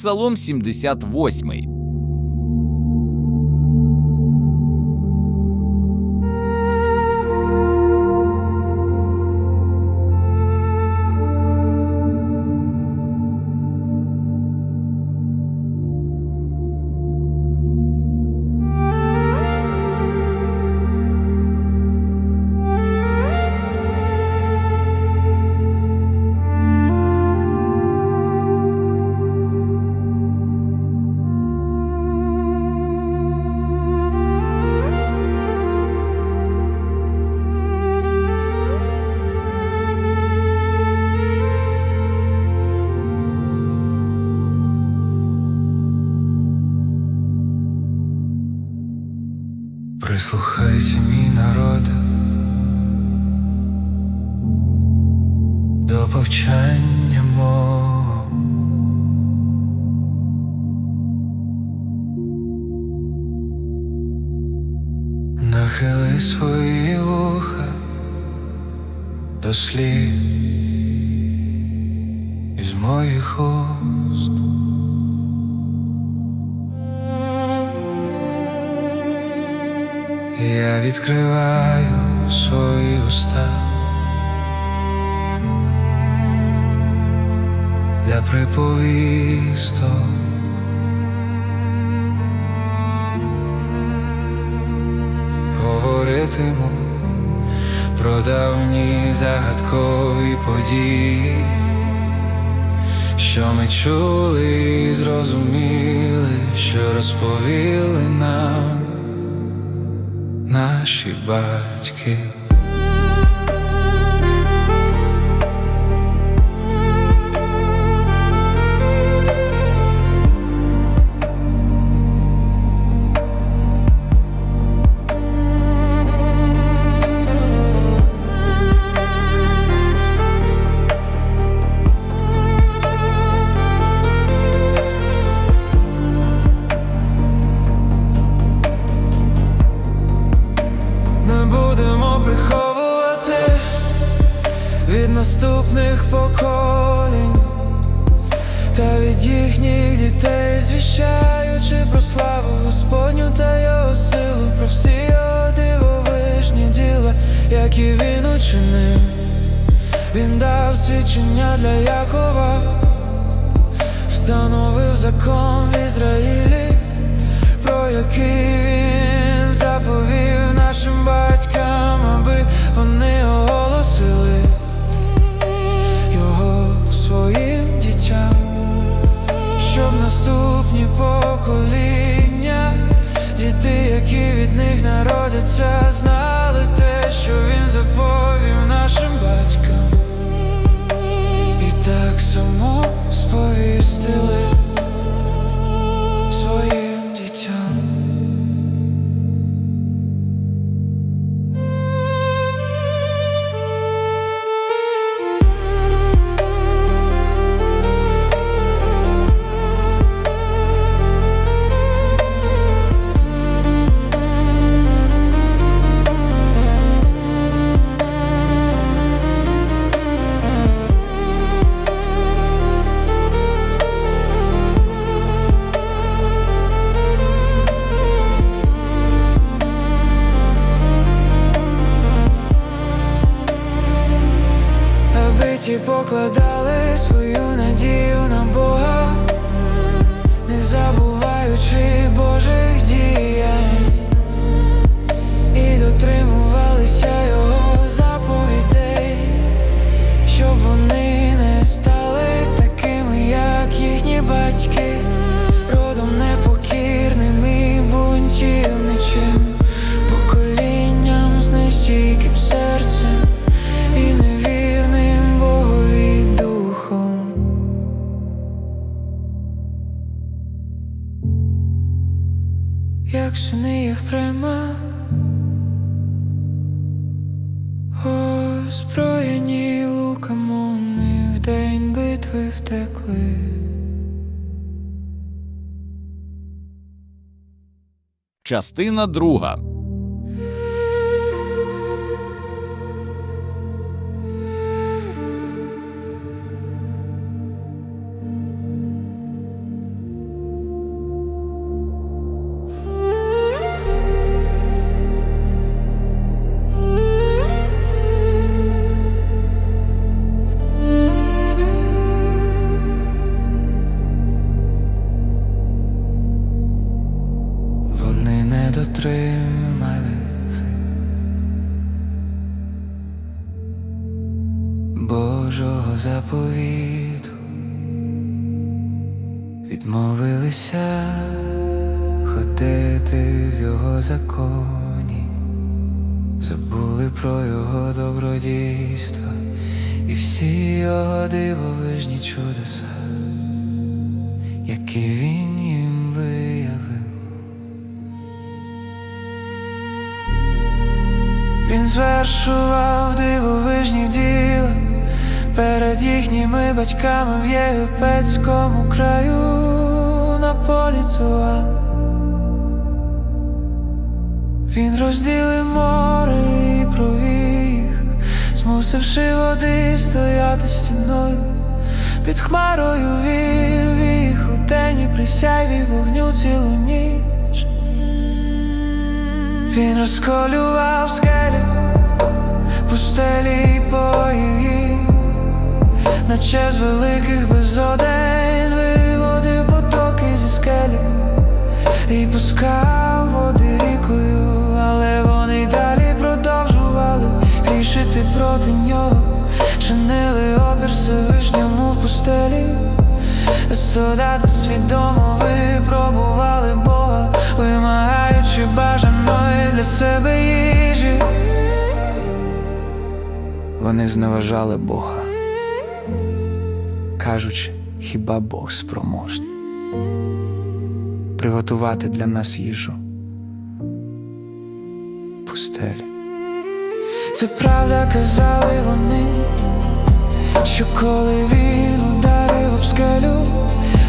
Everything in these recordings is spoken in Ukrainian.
Псалом 78 багато из із моїх уст. Я відкриваю свої уста для приповісток говоритиму про давні загадкові події, що ми чули і зрозуміли, що розповіли нам наші батьки. Частина друга. Ходити в його законі, забули про його добродійства і всі його дивовижні чудеса які він їм виявив. Він звершував дивовижні діла перед їхніми батьками в єгипетському краю на полі Цуа. Він розділив море і провів їх, змусивши води стояти стіною. Під хмарою вів їх у темні присяйві вогню цілу ніч. Він розколював скелі, пустелі поїв їх, наче з великих безодень виводив потоки зі скелі і пускав води чинили опір Всевишньому в пустелі, Стодати свідомо випробували Бога, вимагаючи бажаної для себе їжі. Вони зневажали Бога, кажучи, хіба Бог спроможний приготувати для нас їжу пустелі. Це правда, казали вони, що коли він ударив об скелю,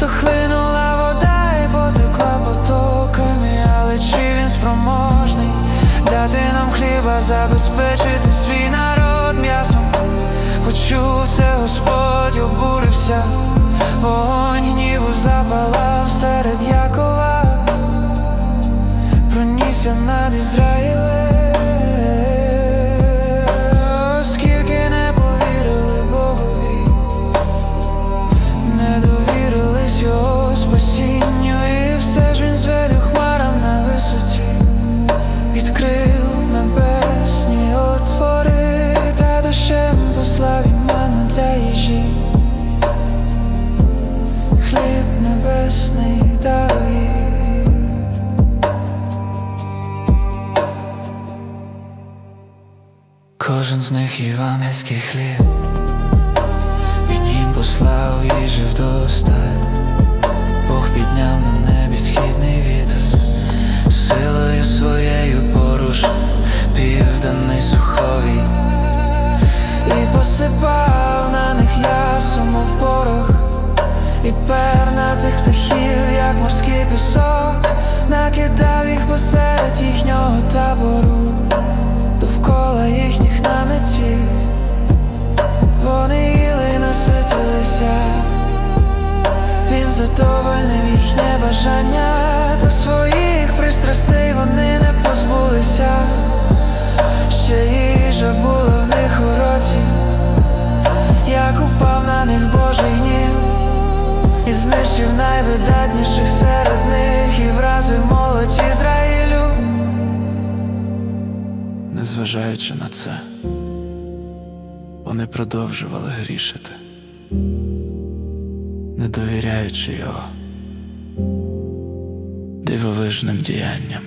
то хлинула вода і потекла потоками, але чи він спроможний дати нам хліба, забезпечити свій народ м'ясом? Почув це Господь обурився, вогонь гніву запалав серед Якова, пронісся над Ізраїлем, євангельський хліб, він їм послав їжі вдосталь, Бог підняв на небі східний вітер, силою своєю поруш південний суховій, і посипав на них ясом, мов порох, і пернатих птахів, як морський пісок, накидав їх посеред їхнього табору. Довкола їхніх наметів, вони їли, наситилися, він задовольнив їхнє бажання, та своїх пристрастей вони не позбулися, ще їжа була в них у роті, як упав на них Божий гнів, і знищив найвидатніших серед них, і вразив молодь Ізраїлю. Незважаючи на це, вони продовжували грішити, не довіряючи його дивовижним діянням.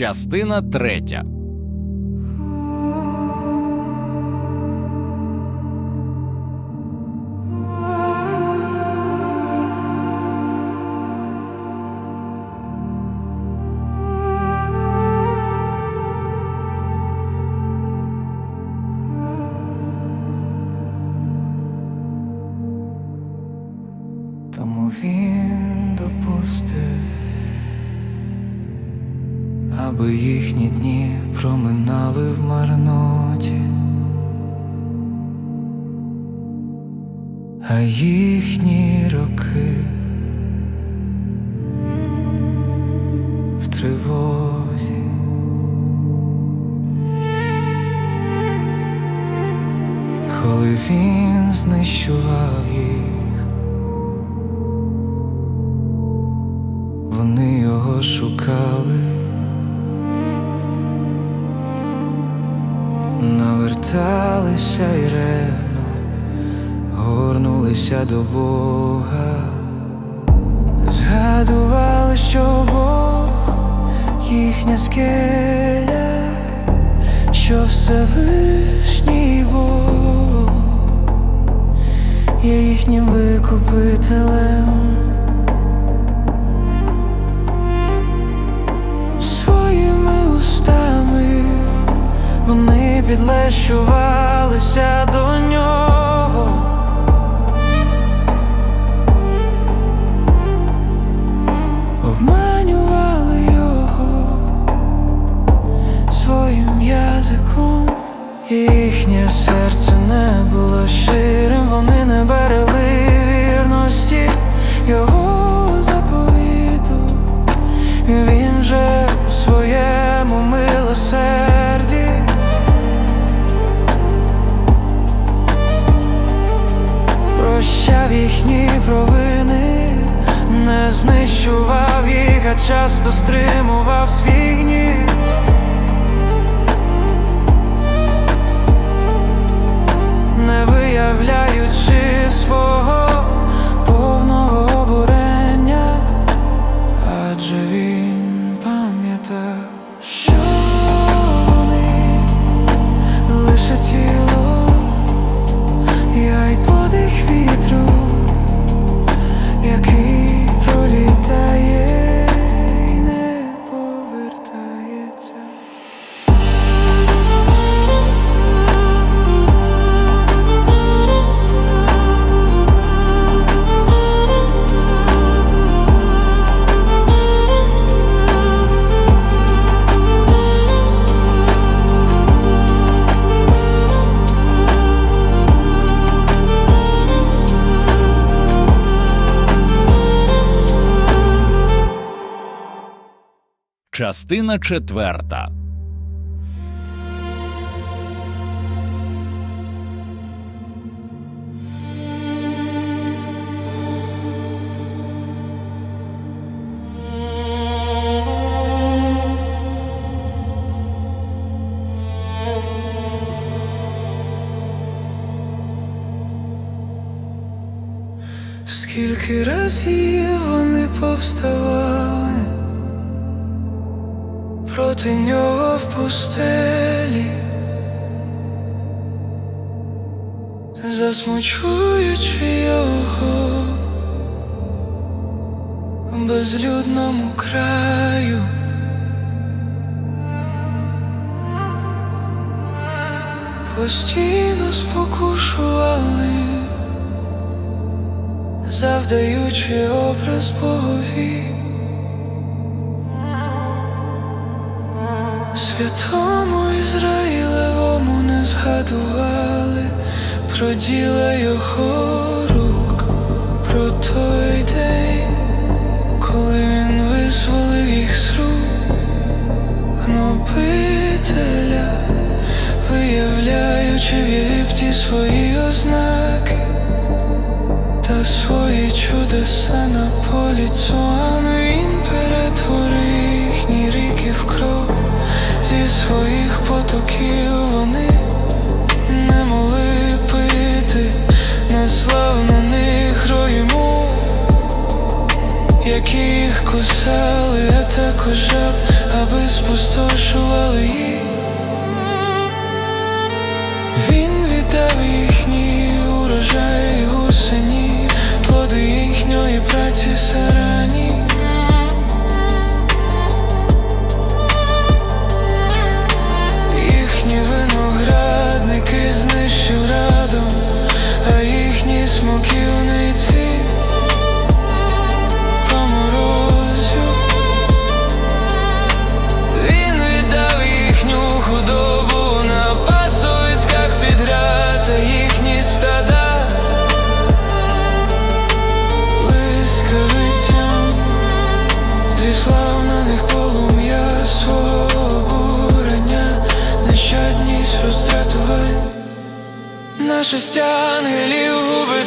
Частина третя. Аби їхні дні проминали в марноті, а їхні роки в тривозі. Коли він знищував їх, вони його шукали, наверталися й ревно, горнулися до Бога, згадували, що Бог їхня скеля, що Всевишній Бог є їхнім викупителем. Підлещувалися до нього. Обманювали його своїм язиком. Їхнє серце не було щирим, Частина четверта. Скільки разів вони повставали проти нього в пустелі, засмучуючи його в безлюдному краю. Постійно спокушували завдаючи образ Богові, святому Ізраїлевому не згадували про діла його рук, про той день, коли він визволив їх з рук. Гнобителя, виявляючи в Єгипті свої ознаки та свої чудеса на полі Цуан Він перетворив зі своїх потоків вони не могли пити, не слав на них ройму, які їх кусали, а також жаб, аби спустошували їх. Він віддав їхній урожай гусені, плоди їхньої праці сарані. Шість ангелів губи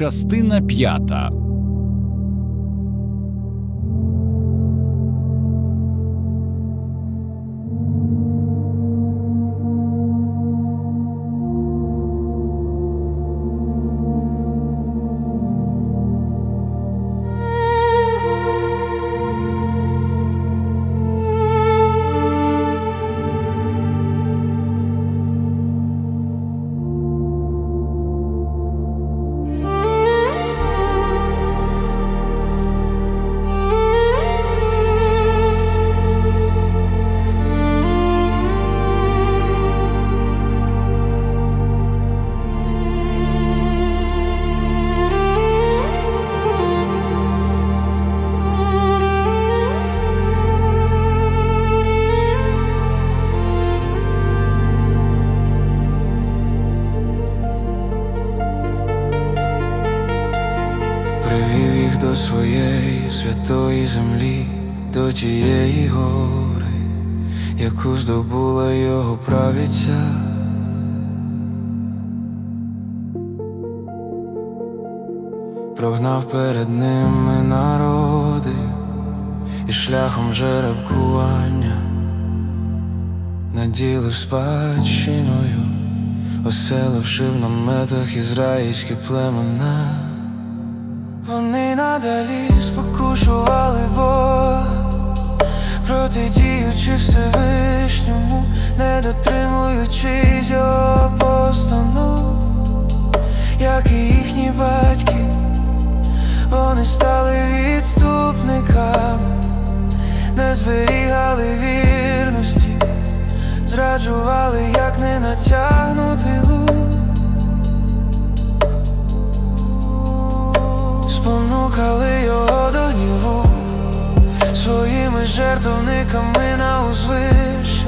Частина п'ята. До своєї святої землі, до тієї гори, яку здобула його правиця. Прогнав перед ними народи і шляхом жеребкування наділив спадщиною, оселивши в наметах ізраїльські племена. Вони надалі спокушували Бога, протидіючи Всевишньому, не дотримуючись його постанов, як і їхні батьки, вони стали відступниками, не зберігали вірності, зраджували, як не натягнутий лук. Його до гніву своїми жертовниками на узвище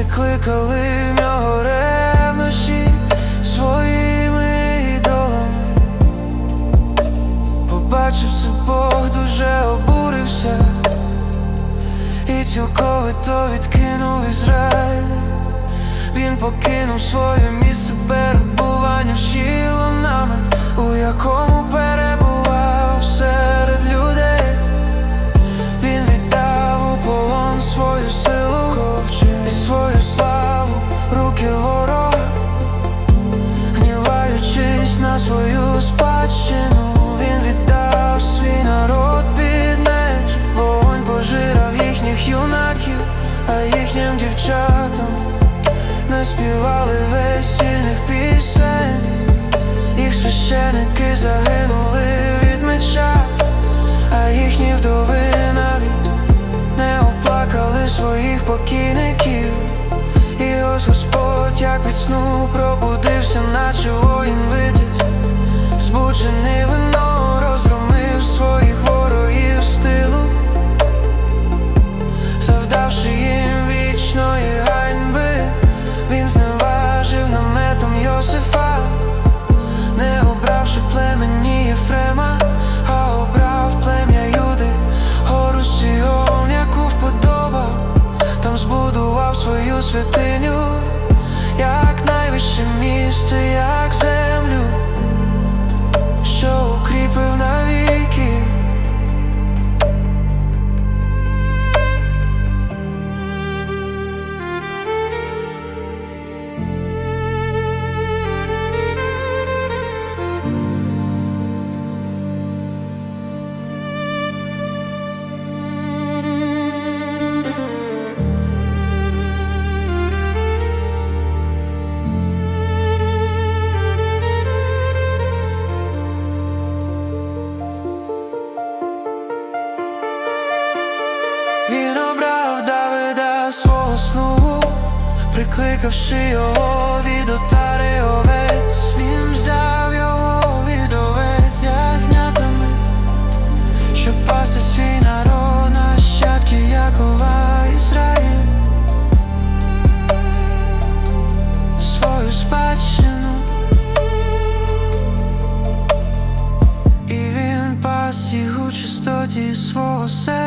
і кликали в нього ревнощі своїми ідолами. Побачив це Бог дуже обурився і цілковито відкинув Ізраїль. Він покинув своє місце перебування в намет, у якому перебував священики загинули від меча, а їхні вдови навіть не оплакали своїх покійників. І ось Господь, як від сну пробудився, наче воїн витязь, збуджений покликавши його від отари овець, він взяв його від овець ягнятами, щоб пасти свій народ, нащадки Якова Ізраїль, свою спадщину. І він пас їх у чистоті свого серця